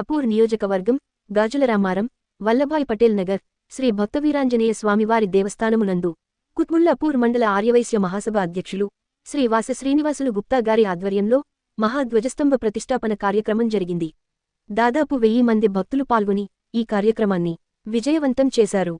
అపూర్ నియోజకవర్గం గాజులరామారం వల్లభాయ్ పటేల్ నగర్ శ్రీ భక్తవీరాంజనేయ స్వామివారి దేవస్థానమునందు కుత్ముల్లాపూర్ మండల ఆర్యవైశ్య మహాసభ అధ్యక్షులు శ్రీ వాస శ్రీనివాసులు గుప్తా గారి ఆధ్వర్యంలో మహాధ్వజస్తంభ ప్రతిష్టాపన కార్యక్రమం జరిగింది. దాదాపు వెయ్యి మంది భక్తులు పాల్గొని ఈ కార్యక్రమాన్ని విజయవంతం చేశారు.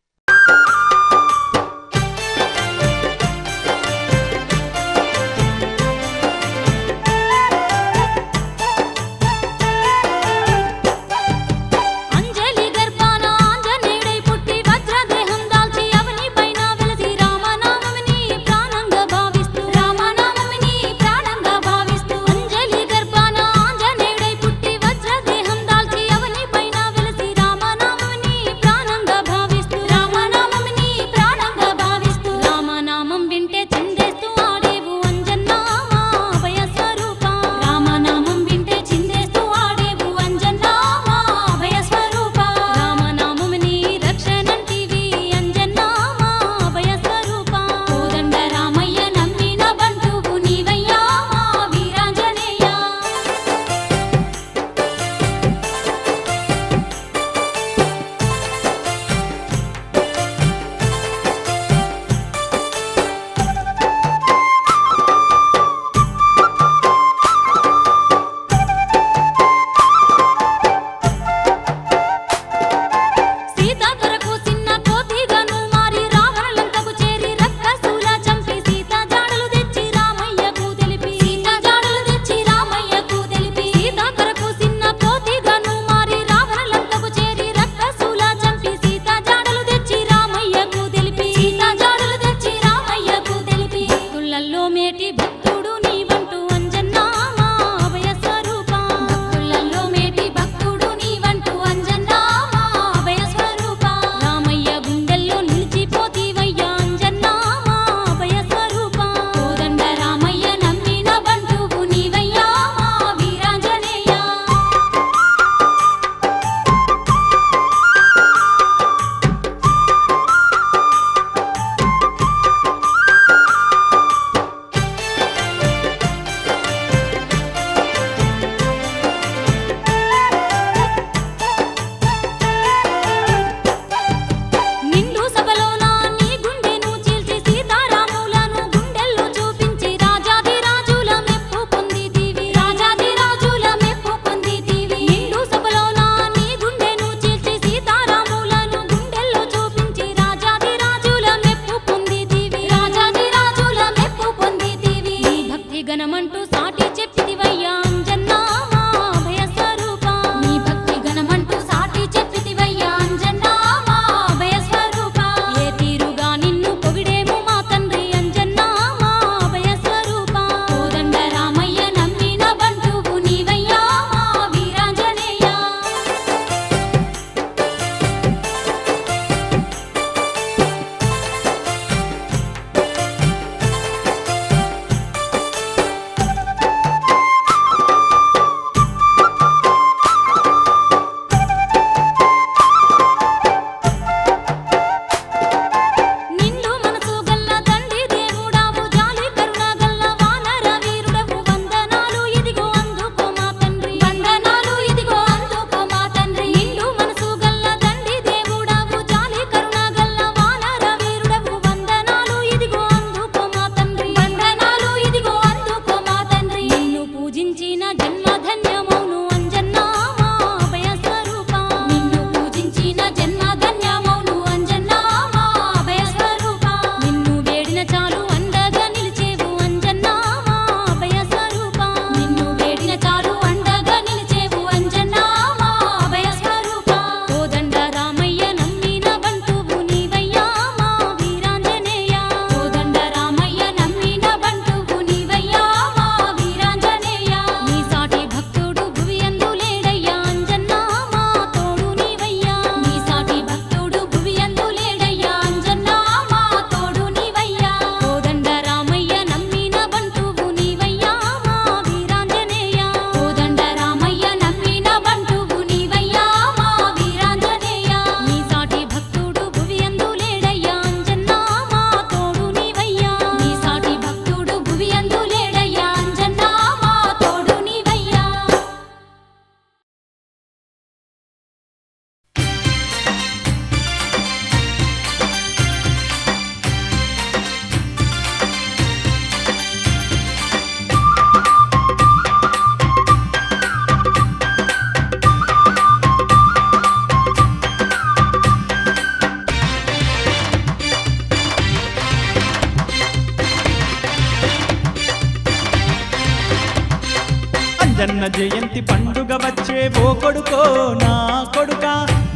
అంజన్న జయంతి పండుగ వచ్చే ఓ కొడుకో నా కొడుక.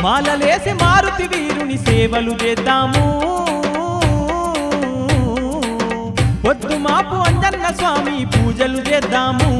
మాలలేసి మారుతి వీరుని సేవలు చేద్దాము. పొద్దు మాపు అంజన్న స్వామి పూజలు చేద్దాము.